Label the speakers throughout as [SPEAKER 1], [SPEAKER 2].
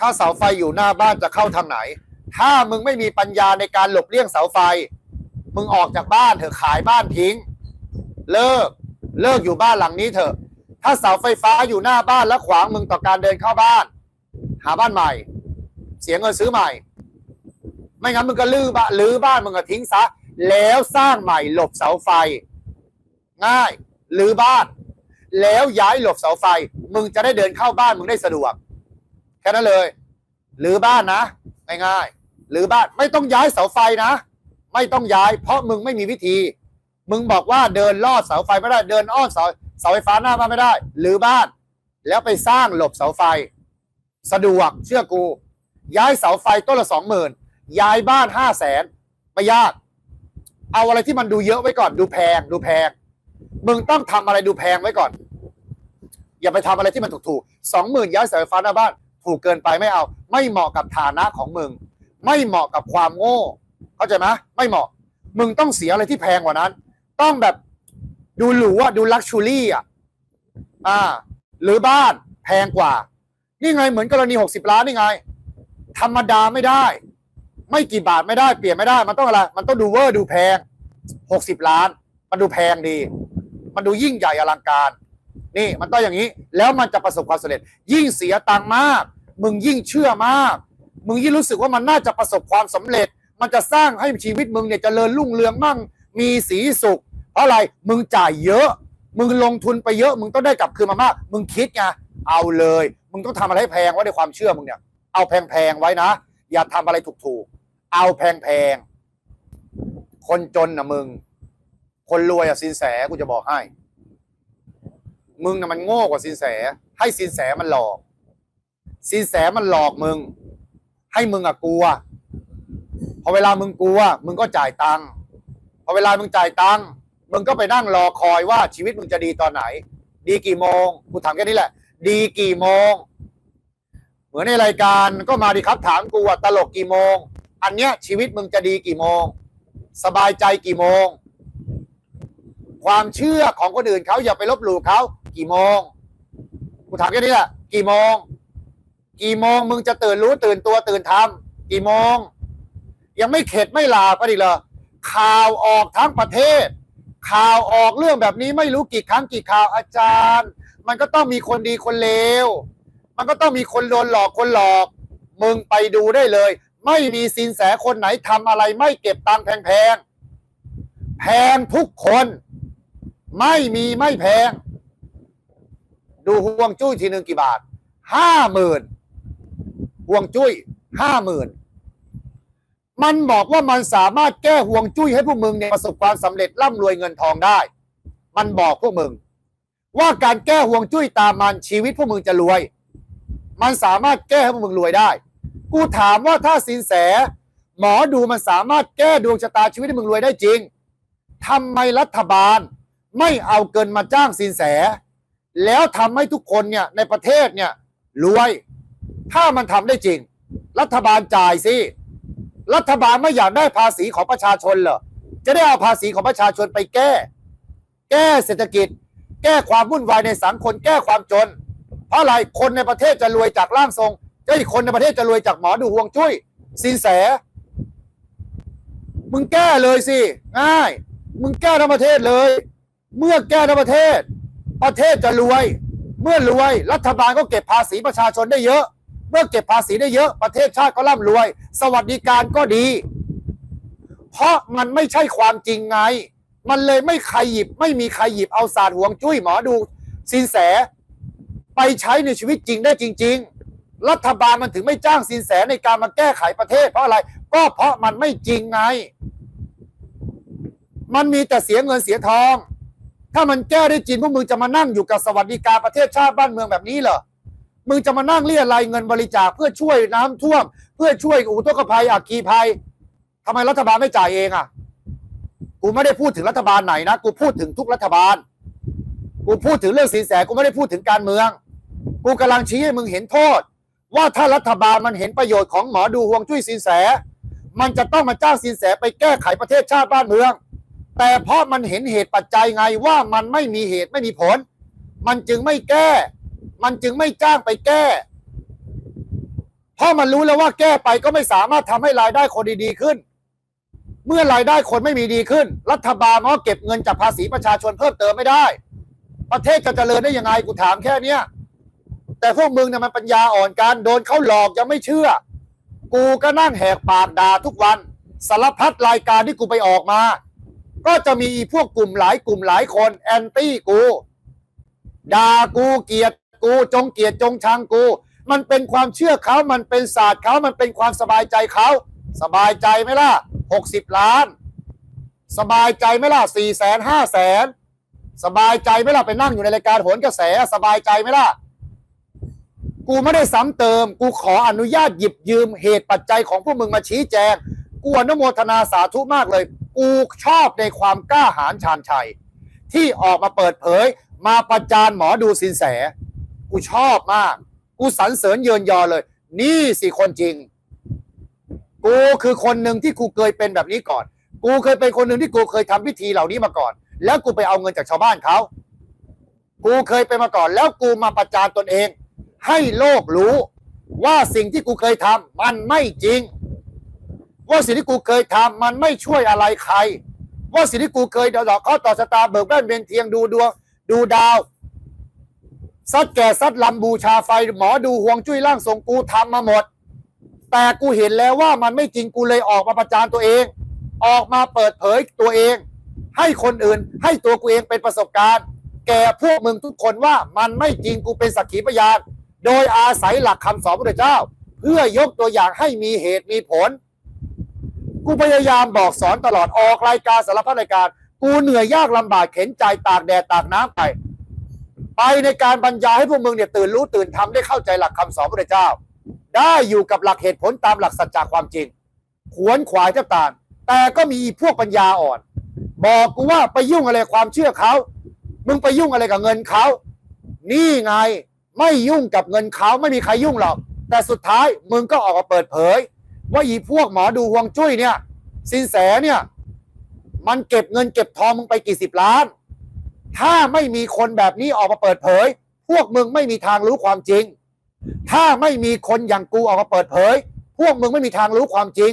[SPEAKER 1] ถ้าเสาไฟอยู่หน้าบ้านจะเข้าทางไหน ถ้ามึงไม่มีปัญญาในการหลบเลี่ยงเสาไฟ มึงออกจากบ้านเถอะขายบ้านทิ้ง เลิกเลิกอยู่บ้านหลังนี้เถอะ ถ้าเสาไฟฟ้าอยู่หน้าบ้านแล้วขวางมึงต่อการเดินเข้าบ้าน หาบ้านใหม่ เสียเงินซื้อใหม่ ไม่งั้นมึงก็ลื้อบ้านลื้อบ้านมึงก็ทิ้งซะ แล้วสร้างใหม่หลบเสาไฟ ง่ายลื้อบ้าน แล้วย้ายหลบเสาไฟ มึงจะได้เดินเข้าบ้านมึงได้สะดวก แค่นั้นเลยลื้อบ้านนะง่ายๆลื้อบ้านไม่ต้องย้ายเสาไฟนะ ไม่ต้องย้าย เพราะมึงไม่มีวิธี มึงบอกว่าเดินลอดเสาไฟไม่ได้เดินอ้อมเสาเสาไฟฟ้าหน้าบ้านไม่ได้ลื้อบ้าน แล้วไปสร้างหลบเสาไฟ สะดวกเชื่อกู ย้ายเสาไฟต้นละสองหมื่นย้ายบ้านห้าแสนไม่ยาก เอาอะไรที่มันดูเยอะไว้ก่อน ดูแพง ดูแพง มึงต้องทำอะไรดูแพงไว้ก่อน อย่าไปทำอะไรที่มันถูกๆสองหมื่นย้ายเสาไฟฟ้าหน้าบ้าน ถูกเกินไปไม่เอา ไม่เหมาะกับฐานะของมึง ไม่เหมาะกับความโง่ เข้าใจไหมไม่เหมาะ มึงต้องเสียอะไรที่แพงกว่านั้น ต้องแบบดูหรูอะดูลักชูรี่อะอ่า หรือบ้านแพงกว่า นี่ไงเหมือนกรณีหกสิบล้านนี่ไง ธรรมดาไม่ได้ ไม่กี่บาทไม่ได้เปลี่ยนไม่ได้ มันต้องอะไร มันต้องดูเวอร์ดูแพงหกสิบล้าน มันดูแพงดี มันดูยิ่งใหญ่อลังการ นี่มันต้องอย่างนี้ แล้วมันจะประสบความสำเร็จ ยิ่งเสียตังค์มาก มึงยิ่งเชื่อมาก มึงยิ่งรู้สึกว่ามันน่าจะประสบความสำเร็จ มันจะสร้างให้ชีวิตมึงเนี่ยจเจริญรุ่งเรืองมั่ง มีสีสุข เพราะอะไรมึงจ่ายเยอะ มึงลงทุนไปเยอะ มึงต้องได้กลับคืนมามาก มึงคิดไงเอาเลย มึงต้องทำอะไรแพงไว้ในความเชื่อมึงเนี่ยเอาแพงๆไว้นะ อย่าทำอะไรถูกๆ เอาแพงๆ คนจนนะมึง คนรวยอะสินแสกูจะบอกให้ มึงน่ะมันโง่กว่าสินแส ให้สินแสมันหลอก สินแสมันหลอกมึง ให้มึงอะกลัว พอเวลามึงกลัว มึงก็จ่ายตังค์พอเวลามึงจ่ายตังค์มึงก็ไปนั่งรอคอยว่าชีวิตมึงจะดีตอนไหน ดีกี่โมงกูถามแค่นี้แหละ ดีกี่โมง เหมือนในรายการก็มาดิครับถามกูว่าตลกกี่โมง อันเนี้ยชีวิตมึงจะดีกี่โมง สบายใจกี่โมง ความเชื่อของคนอื่นเขาอย่าไปลบหลู่เขากี่โมงกูถามแค่นี้แหละกี่โมง กี่โมงมึงจะตื่นรู้ตื่นตัวตื่นทำกี่โมง ยังไม่เข็ดไม่หลาบกันอีเหรอข่าวออกทั้งประเทศ ข่าวออกเรื่องแบบนี้ไม่รู้กี่ครั้งกี่ข่าวอาจารย์ มันก็ต้องมีคนดีคนเลวมันก็ต้องมีคนโดนหลอกคนหลอก มึงไปดูได้เลย ไม่มีสินแสคนไหนทำอะไร ไม่เก็บตังค์แพงๆแพงทุกคน ไม่มีไม่แพง ดูห่วงจุ้ยทีหนึ่งกี่บาทห้าหมื่น ห่วงจุ้ยห้าหมื่นมันบอกว่ามันสามารถแก้ห่วงจุ้ยให้พวกมึงเนี่ยประสบความสำเร็จร่ำรวยเงินทองได้ มันบอกพวกมึง ว่าการแก้ห่วงจุ้ยตามมันชีวิตพวกมึงจะรวย มันสามารถแก้ให้พวกมึงรวยได้ กูถามว่าถ้าสินแส หมอดูมันสามารถแก้ดวงชะตาชีวิตให้มึงรวยได้จริงทำไมรัฐบาลไม่เอาเกินมาจ้างสินแส แล้วทำให้ทุกคนเนี่ยในประเทศเนี่ยรวย ถ้ามันทำได้จริง รัฐบาลจ่ายสิ รัฐบาลไม่อยากได้ภาษีของประชาชนเหรอ จะได้เอาภาษีของประชาชนไปแก้ แก้เศรษฐกิจ แก้ความวุ่นวายในสังคม แก้ความจน เพราะอะไร คนในประเทศจะรวยจากร่างทรงจะอีกคนในประเทศจะรวยจากหมอดูห่วงจุ้ยสินแส มึงแก้เลยสิ ง่าย มึงแก้ทั้งประเทศเลย เมื่อแก้ทั้งประเทศ ประเทศจะรวย เมื่อรวย รัฐบาลก็เก็บภาษีประชาชนได้เยอะ เมื่อเก็บภาษีได้เยอะประเทศชาติก็ร่ำรวย สวัสดิการก็ดี เพราะมันไม่ใช่ความจริงไง มันเลยไม่ใครหยิบ ไม่มีใครหยิบเอาศาสตร์ห่วงจุ้ยหมอดูสินแส ไปใช้ในชีวิตจริงได้จริง ๆ รัฐบาลมันถึงไม่จ้างสินแสในการมาแก้ไขประเทศ เพราะอะไร ก็เพราะมันไม่จริงไง มันมีแต่เสียเงินเสียทอง ถ้ามันแก้ได้จริงพวกมึงจะมานั่งอยู่กับสวัสดิการประเทศชาติบ้านเมืองแบบนี้เหรอ มึงจะมานั่งเรียรายเงินบริจาคเพื่อช่วยน้ำท่วม เพื่อช่วยอุทกภัยอัคคีภัยทำไมรัฐบาลไม่จ่ายเองอะ กูไม่ได้พูดถึงรัฐบาลไหนนะ กูพูดถึงทุกรัฐบาล กูพูดถึงเรื่องสินแส กูไม่ได้พูดถึงการเมือง กูกำลังชี้ให้มึงเห็นโทษ ว่าถ้ารัฐบาลมันเห็นประโยชน์ของหมอดูห่วงจุ้ยสินแส มันจะต้องมาจ้างสินแสไปแก้ไขประเทศชาติบ้านเมือง แต่เพราะมันเห็นเหตุปัจจัยไงว่ามันไม่มีเหตุไม่มีผล มันจึงไม่แก้ มันจึงไม่จ้างไปแก้ เพราะมันรู้แล้วว่าแก้ไปก็ไม่สามารถทำให้รายได้คนดีๆขึ้น เมื่อรายได้คนไม่มีดีขึ้น รัฐบาลมันก็เก็บเงินจากภาษีประชาชนเพิ่มเติมไม่ได้ ประเทศจะเจริญได้ยังไงกูถามแค่เนี้ยแต่พวกมึงเนี่ยมันปัญญาอ่อนกันโดนเขาหลอกยังไม่เชื่อ กูก็นั่งแหกปากด่าทุกวันสารพัดรายการที่กูไปออกมา ก็จะมีพวกกลุ่มหลายกลุ่มหลายคนแอนตี้กูด่ากูเกียด กูจงเกลียดจงชังกู มันเป็นความเชื่อเขามันเป็นศาสตร์เขามันเป็นความสบายใจเขาสบายใจไหมล่ะหกสิบล้าน สบายใจไหมล่ะสี่แสนห้าแสนสบายใจไหมล่ะไปนั่งอยู่ในรายการโหนกระแสสบายใจไหมล่ะกูไม่ได้ซ้ำเติม กูขออนุญาตหยิบยืมเหตุปัจจัยของพวกมึงมาชี้แจง กูอนุโมทนาสาธุมากเลย กูชอบในความกล้าหาญชาญชัย ที่ออกมาเปิดเผย มาประจานหมอดูสินแส กูชอบมาก กูสรรเสริญเยินยอเลย นี่สิคนจริง กูคือคนหนึ่งที่กูเคยเป็นแบบนี้ก่อน กูเคยเป็นคนหนึ่งที่กูเคยทำพิธีเหล่านี้มาก่อน แล้วกูไปเอาเงินจากชาวบ้านเขา กูเคยเป็นมาก่อน แล้วกูมาประจานตนเอง ให้โลกรู้ว่าสิ่งที่กูเคยทำมันไม่จริง ว่าสิ่งที่กูเคยทำมันไม่ช่วยอะไรใคร ว่าสิ่งที่กูเคยดอกข้อต่อชะตาเบิกแว่นเวียนเทียงดูดวงดูดาว ซัดแก่ซัดลำบูชาไฟ หมอดูห่วงจุ้ยร่างทรงกูทำมาหมด แต่กูเห็นแล้วว่ามันไม่จริงกูเลยออกมาประจานตัวเอง ออกมาเปิดเผยตัวเอง ให้คนอื่นให้ตัวกูเองเป็นประสบการณ์ แก่พวกมึงทุกคนว่ามันไม่จริงกูเป็นสักขีพยาน โดยอาศัยหลักคำสอนพระเจ้า เพื่อยกตัวอย่างให้มีเหตุมีผล กูพยายามบอกสอนตลอดออกรายการสารพัดรายการ กูเหนื่อยยากลำบากเข็นใจตากแดดตากน้ำไป ไปในการบรรยายให้พวกมึงเนี่ยตื่นรู้ตื่นทำได้เข้าใจหลักคำสอนพระเจ้า ได้อยู่กับหลักเหตุผลตามหลักสัจจะความจริง ขวนขวายเจ้าตาลแต่ก็มีพวกปัญญาอ่อน บอกกูว่าไปยุ่งอะไรความเชื่อเขามึงไปยุ่งอะไรกับเงินเขานี่ไงไม่ยุ่งกับเงินเขาไม่มีใครยุ่งหรอก แต่สุดท้ายมึงก็ออกมาเปิดเผย ว่าอีพวกหมอดูฮวงจุ้ยเนี่ยสินแสเนี่ย มันเก็บเงินเก็บทองมึงไปกี่สิบล้าน ถ้าไม่มีคนแบบนี้ออกมาเปิดเผย พวกมึงไม่มีทางรู้ความจริง ถ้าไม่มีคนอย่างกูออกมาเปิดเผย พวกมึงไม่มีทางรู้ความจริง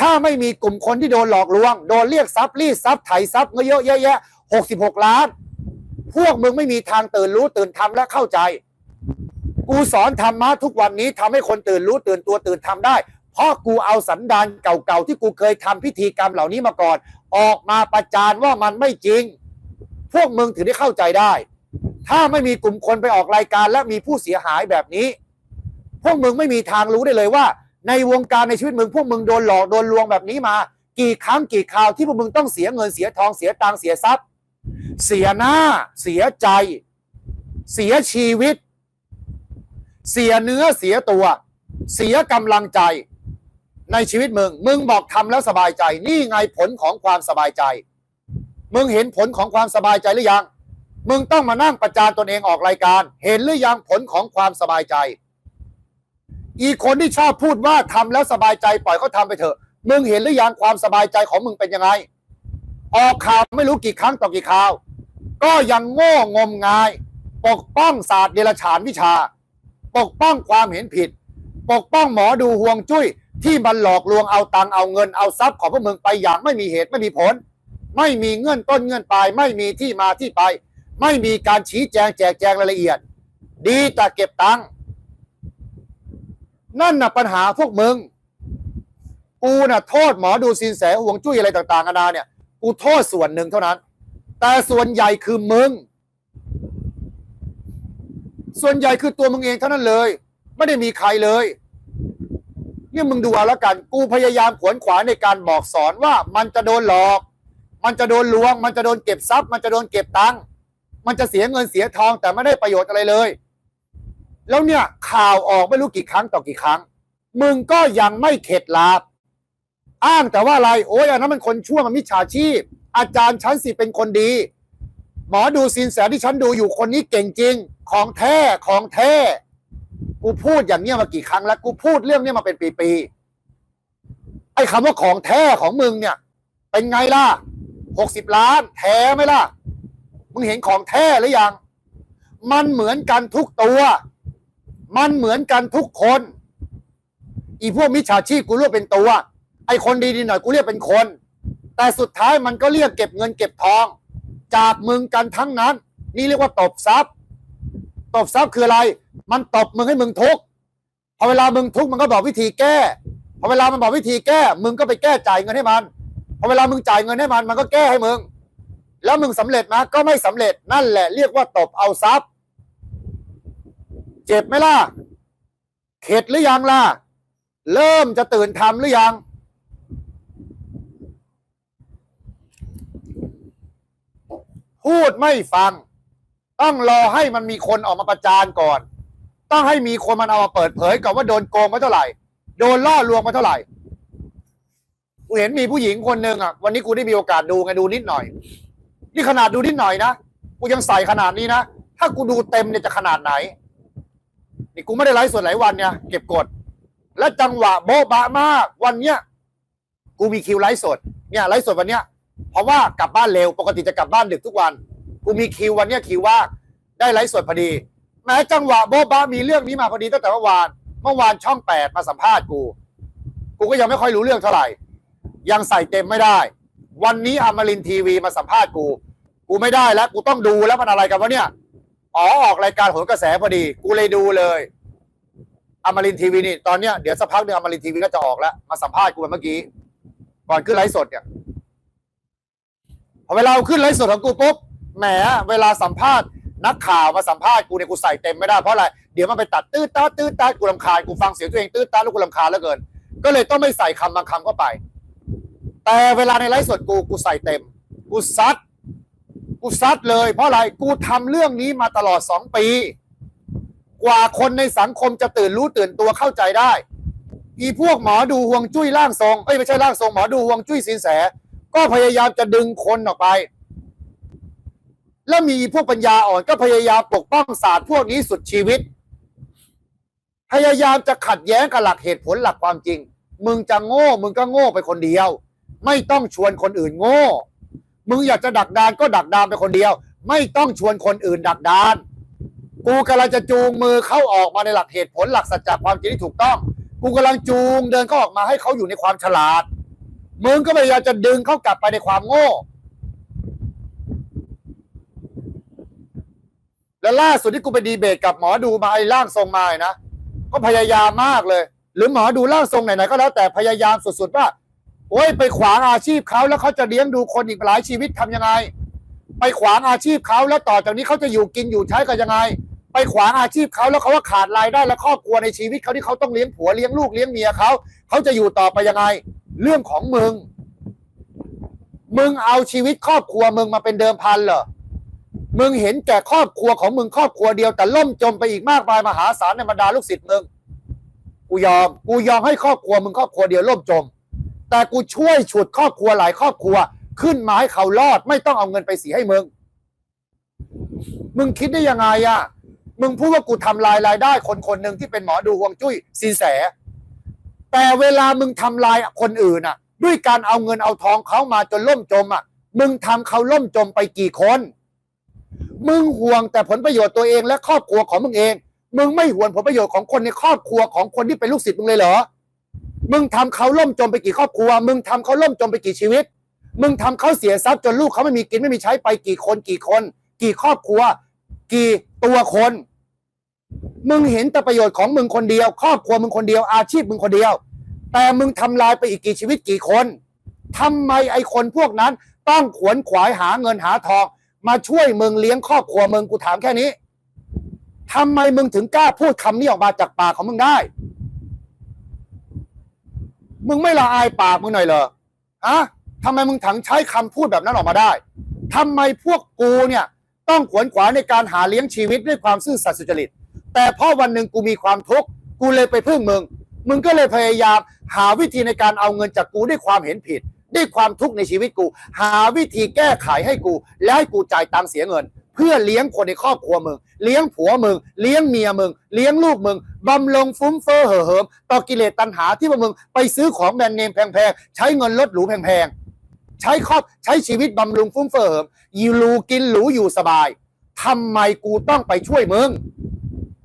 [SPEAKER 1] ถ้าไม่มีกลุ่มคนที่โดนหลอกลวง โดนเรียกทรัพย์รีดทรัพย์ไถทรัพย์เงินเยอะแยะแยะหกสิบหกล้าน พวกมึงไม่มีทางตื่นรู้ตื่นทำและเข้าใจ กูสอนธรรมะทุกวันนี้ทำให้คนตื่นรู้ตื่นตัวตื่นทำได้ เพราะกูเอาสันดานเก่าๆที่กูเคยทำพิธีกรรมเหล่านี้มาก่อน ออกมาประจานว่ามันไม่จริง พวกมึงถึงได้เข้าใจได้ ถ้าไม่มีกลุ่มคนไปออกรายการและมีผู้เสียหายแบบนี้ พวกมึงไม่มีทางรู้ได้เลยว่า ในวงการในชีวิตมึงพวกมึงโดนหลอกโดนลวงแบบนี้มา กี่ครั้งกี่คราวที่พวกมึงต้องเสียเงินเสียทองเสียตังเสียทรัพย์ เสียหน้า เสียใจ เสียชีวิต เสียเนื้อเสียตัว เสียกำลังใจในชีวิตมึง มึงบอกทำแล้วสบายใจ นี่ไงผลของความสบายใจ มึงเห็นผลของความสบายใจหรือยัง มึงต้องมานั่งประจานตนเองออกรายการ เห็นหรือยังผลของความสบายใจ อีกคนที่ชอบพูดว่าทำแล้วสบายใจปล่อยเขาทำไปเถอะ มึงเห็นหรือยังความสบายใจของมึงเป็นยังไง ออกข่าวไม่รู้กี่ครั้งต่อกี่ข่าว ก็ยังโง่งมงาย ปกป้องศาสตร์เดรัจฉานวิชา ปกป้องความเห็นผิด ปกป้องหมอดูห่วงจุ้ยที่มันหลอกลวงเอาตังเอาเงินเอาทรัพย์ของพวกมึงไปอย่างไม่มีเหตุไม่มีผล ไม่มีเงื่อนต้นเงื่อนปลาย ไม่มีที่มาที่ไป ไม่มีการชี้แจงแจกแจงรายละเอียด ดีแต่เก็บตังค์นั่นน่ะปัญหาพวกมึง กูน่ะโทษหมอดูสินแสห่วงจุ้ยอะไรต่างๆนานาเนี่ย กูโทษส่วนหนึ่งเท่านั้น แต่ส่วนใหญ่คือมึง ส่วนใหญ่คือตัวมึงเองเท่านั้นเลย ไม่ได้มีใครเลยเนี่ยมึงดูเอาล้วกัน กูพยายามขวนขวายในการบอกสอนว่ามันจะโดนหลอก มันจะโดนลวง มันจะโดนเก็บทรัพย์ มันจะโดนเก็บตังค์มันจะเสียเงินเสียทองแต่ไม่ได้ประโยชน์อะไรเลย แล้วเนี่ยข่าวออกไม่รู้กี่ครั้งต่อกี่ครั้ง มึงก็ยังไม่เข็ดลาบอ้างแต่ว่าอะไรโอ้ยอันนั้นมันคนชั่วมันมิจฉาชีพ อาจารย์ฉันสิเป็นคนดี หมอดูสินแสที่ฉันดูอยู่คนนี้เก่งจริง ของแท้ของแท้กูพูดอย่างเนี้ยมากี่ครั้งแล้วกูพูดเรื่องเนี้ยมาเป็นปีๆไอ้คำว่าของแท้ของมึงเนี่ย เป็นไงล่ะ หกสิบล้าน แท้ไหมล่ะ มึงเห็นของแท้หรือยัง มันเหมือนกันทุกตัว มันเหมือนกันทุกคน อีพวกมิจฉาชีพกูเรียกเป็นตัว ไอคนดีๆหน่อยกูเรียกเป็นคน แต่สุดท้ายมันก็เรียกเก็บเงินเก็บทอง จากมึงกันทั้งนั้น นี่เรียกว่าตบทรัพย์ตบทรัพย์คืออะไร มันตบมึงให้มึงทุกข์พอเวลามึงทุกข์มันก็บอกวิธีแก้ พอเวลามันบอกวิธีแก้ มึงก็ไปแก้จ่ายเงินให้มัน พอเวลามึงจ่ายเงินให้มันมันก็แก้ให้มึง แล้วมึงสำเร็จไหมก็ไม่สำเร็จนั่นแหละเรียกว่าตบเอาทรัพย์ เจ็บไหมล่ะ เข็ดหรือยังล่ะ เริ่มจะตื่นทำหรือยัง พูดไม่ฟัง ต้องรอให้มันมีคนออกมาประจานก่อน ต้องให้มีคนมันเอามาเปิดเผยก่อนว่าโดนโกงมาเท่าไหร่ โดนล่อลวงมาเท่าไหร่ เห็นมีผู้หญิงคนหนึ่งอะวันนี้กูได้มีโอกาสดูไงดูนิดหน่อย นี่ขนาดดูนิดหน่อยนะกูยังใส่ขนาดนี้นะถ้ากูดูเต็มเนี่ยจะขนาดไหน นี่กูไม่ได้ไลฟ์สดหลายวันเนี่ยเก็บกด และจังหวะโบ๊ะบะมาก วันเนี้ยกูมีคิวไลฟ์สดเนี่ยไลฟ์สดวันเนี้ยเพราะว่ากลับบ้านเร็วปกติจะกลับบ้านดึกทุกวัน กูมีคิววันเนี้ยคิวว่าได้ไลฟ์สดพอดีแม้จังหวะโบ๊ะบะมีเรื่องนี้มาพอดีตั้งแต่เมื่อวานเมื่อวานช่องแปดมาสัมภาษณ์กู กูก็ยังไม่ค่อยรู้เรื่องเท่าไหร่ ยังใส่เต็มไม่ได้ วันนี้อมรินทีวีมาสัมภาษณ์กู กูไม่ได้แล้ว กูต้องดูแล้วมันอะไรกันวะเนี่ย อ๋อออกรายการโหนกระแสพอดี กูเลยดูเลยอมรินทีวีนี่ ตอนเนี้ยเดี๋ยวสักพักหนึ่งอมรินทีวีก็จะออกแล้ว มาสัมภาษณ์กูเมื่อกี้ ก่อนขึ้นไลฟ์สดเนี่ย พอเวลาขึ้นไลฟ์สดของกูปุ๊บ แหม เวลาสัมภาษณ์นักข่าวมาสัมภาษณ์กูเนี่ยกูใส่เต็มไม่ได้เพราะอะไร เดี๋ยวมันไปตัดตื้อตาตื้อตากูรำคาญกูฟังเสียงตัวเองตื้อตาแล้วกูรำคาญเหลือเกิน ก็เลยต้องไม่ใส่คำบางคำเข้าไป แต่เวลาในไลฟ์สดกูกูใส่เต็ม กูซัดกูซัดเลยเพราะอะไรกูทำเรื่องนี้มาตลอดสองปี กว่าคนในสังคมจะตื่นรู้ตื่นตัวเข้าใจได้ อีพวกหมอดูห่วงจุ้ยร่างทรงเอ้ยไม่ใช่ร่างทรงหมอดูห่วงจุ้ยสินแส ก็พยายามจะดึงคนออกไป แล้วมีพวกปัญญาอ่อนก็พยายามปกป้องศาสตร์พวกนี้สุดชีวิต พยายามจะขัดแย้งกับหลักเหตุผลหลักความจริง มึงจะโง่ มึงก็โง่ไปคนเดียว ไม่ต้องชวนคนอื่นโง่ มึงอยากจะดักดานก็ดักดานไปคนเดียว ไม่ต้องชวนคนอื่นดักดาน กูกำลังจะจูงมือเข้าออกมาในหลักเหตุผลหลักสัจจะความจริงที่ถูกต้อง กูกำลังจูงเดินเข้าออกมาให้เขาอยู่ในความฉลาด มึงก็พยายามจะดึงเขากลับไปในความโง่ แล้วล่าสุดที่กูไปดีเบตกับหมอดูมาไอ้ร่างทรงมานะ ก็พยายามมากเลย หรือหมอดูร่างทรงไหนๆก็แล้วแต่พยายามสุดๆว่า โอ้ยไปขวางอาชีพเขาแล้วเขาจะเลี้ยงดูคนอีกหลายชีวิตทำยังไง ไปขวางอาชีพเขาแล้วต่อจากนี้เขาจะอยู่กินอยู่ใช้กันยังไง ไปขวางอาชีพเขาแล้วเขาว่าขาดรายได้และครอบครัวในชีวิตเขาที่เขาต้องเลี้ยงผัวเลี้ยงลูกเลี้ยงเมียเขาเขาจะอยู่ต่อไปยังไง เรื่องของมึง มึงเอาชีวิตครอบครัวมึงมาเป็นเดิมพันเหรอมึงเห็นแก่ครอบครัวของมึงครอบครัวเดียวแต่ล่มจมไปอีกมากมายมหาศาลในบรรดาลูกศิษย์มึงกูยอมกูยอมให้ครอบครัวมึงครอบครัวเดียวล่มจม แต่กูช่วยฉุดครอบครัวหลายครอบครัว ขึ้นมาให้เขารอด ไม่ต้องเอาเงินไปเสียให้มึง มึงคิดได้ยังไงอะมึงพูดว่ากูทำลายรายได้ คนคนหนึ่งที่เป็นหมอดูฮวงจุ้ยสินแส แต่เวลามึงทำลายคนอื่นอะด้วยการเอาเงินเอาทองเขามาจนล่มจมอะมึงทำเขาล่มจมไปกี่คน มึงห่วงแต่ผลประโยชน์ตัวเองและครอบครัวของมึงเอง มึงไม่ห่วงผลประโยชน์ของคนในครอบครัวของคนที่เป็นลูกศิษย์มึงเลยเหรอ มึงทำเขาล่มจมไปกี่ครอบครัว มึงทำเขาล่มจมไปกี่ชีวิต มึงทำเขาเสียทรัพย์จนลูกเขาไม่มีกินไม่มีใช้ไปกี่คนกี่คน กี่ครอบครัว กี่ตัวคน มึงเห็นแต่ประโยชน์ของมึงคนเดียว ครอบครัวมึงคนเดียวอาชีพมึงคนเดียว แต่มึงทำลายไปอีกกี่ชีวิตกี่คนทำไมไอ้คนพวกนั้นต้องขวนขวายหาเงินหาทอง มาช่วยมึงเลี้ยงครอบครัวมึงกูถามแค่นี้ทำไมมึงถึงกล้าพูดคำนี้ออกมาจากปากของมึงได้ มึงไม่ละอายปากมึงหน่อยเหรอฮะทำไมมึงถังใช้คำพูดแบบนั้นออกมาได้ทำไมพวกกูเนี่ยต้องขวนขวายในการหาเลี้ยงชีวิตด้วยความซื่อสัตย์สุจริต แต่พอวันหนึ่งกูมีความทุกข์กูเลยไปพึ่งมึง มึงก็เลยพยายามหาวิธีในการเอาเงินจากกูด้วยความเห็นผิด ด้วยความทุกข์ในชีวิตกู หาวิธีแก้ไขให้กู และให้กูจ่ายตังเสียเงิน เพื่อเลี้ยงคนในครอบครัวมึง เลี้ยงผัวมึง เลี้ยงเมียมึง เลี้ยงลูกมึง บำรงฟุ้มเฟ้อเห่อเหิมต่อกิเลสตัณหาที่พวกมึงไปซื้อของแบรนด์เนมแพงๆ ใช้เงินรถหรูแพงๆ ใช้ครอบใช้ชีวิตบำรุงฟุ้มเฟ้อเหิมอยู่รูกินหรูอยู่สบายทำไมกูต้องไปช่วยมึง